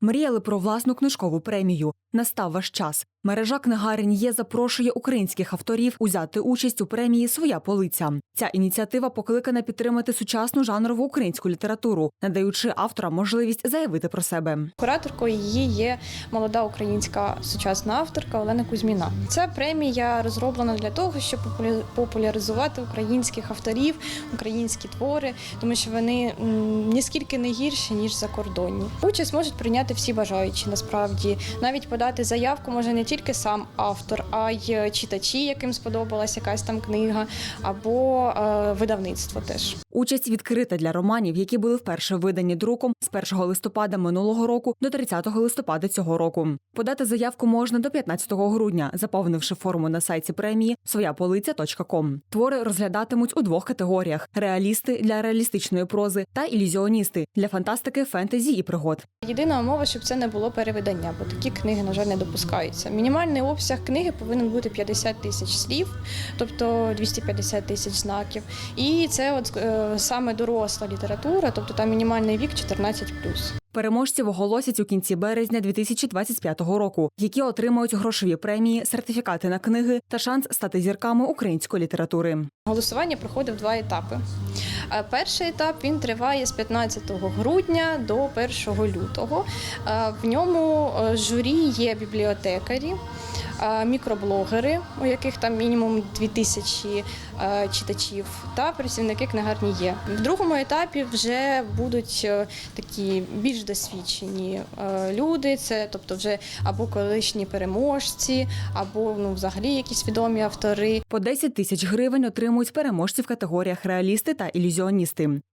Мріяли про власну книжкову премію. Настав ваш час. Мережа книгарень є запрошує українських авторів узяти участь у премії Своя полиця. Ця ініціатива покликана підтримати сучасну жанрову українську літературу, надаючи авторам можливість заявити про себе. Кураторкою її є молода українська сучасна авторка Олена Кузьміна. Ця премія розроблена для того, щоб популя- популяризувати українських авторів, українські твори, тому що вони ніскільки не гірші ніж закордонні. Участь можуть прийняти всі бажаючі. Насправді навіть подати заявку може не тільки сам автор, а й читачі, яким сподобалась якась там книга, або е, видавництво теж. Участь відкрита для романів, які були вперше видані друком з 1 листопада минулого року до 30 листопада цього року. Подати заявку можна до 15 грудня, заповнивши форму на сайті премії свояполиця.ком. Твори розглядатимуть у двох категоріях: реалісти для реалістичної прози та ілюзіоністи для фантастики, фентезі і пригод. Єдина умова, щоб це не було перевидання, бо такі книги, на жаль, не допускаються. Мінімальний обсяг книги повинен бути 50 тисяч слів, тобто 250 тисяч знаків. І це от е, саме доросла література, тобто там мінімальний вік 14 Переможців оголосять у кінці березня 2025 року, які отримають грошові премії, сертифікати на книги та шанс стати зірками української літератури. Голосування проходив два етапи. Перший етап він триває з 15 грудня до 1 лютого. Е, В ньому е, журі є бібліотекарі, е, мікроблогери, у яких там мінімум 2000 е, читачів, та працівники книгарні є. В другому етапі вже будуть такі більш досвідчені люди, це тобто вже або колишні переможці, або ну взагалі якісь відомі автори. По 10 тисяч гривень отримують переможці в категоріях реалісти та ілюзіоністи.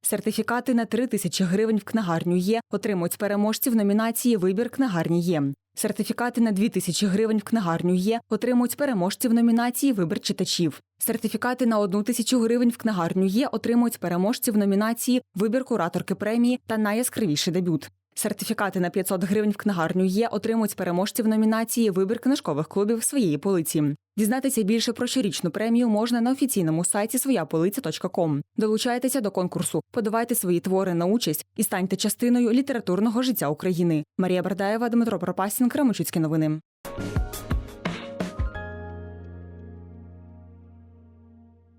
Сертифікати на 3 тисячі гривень в книгарню є. Отримують переможці в номінації Вибір книгарні є. Сертифікати на 2 тисячі гривень в книгарню є. Отримують переможці в номінації Вибір читачів. Сертифікати на 1 тисячу гривень в книгарню є. Отримують переможці в номінації Вибір кураторки премії та найяскравіший дебют. Сертифікати на 500 гривень в книгарню є. Отримують переможці в номінації Вибір книжкових клубів своєї полиці. Дізнатися більше про щорічну премію можна на офіційному сайті свояполиця.ком. Долучайтеся до конкурсу, подавайте свої твори на участь і станьте частиною літературного життя України. Марія Бардаєва, Дмитро Пропасін, Кременчуцькі новини.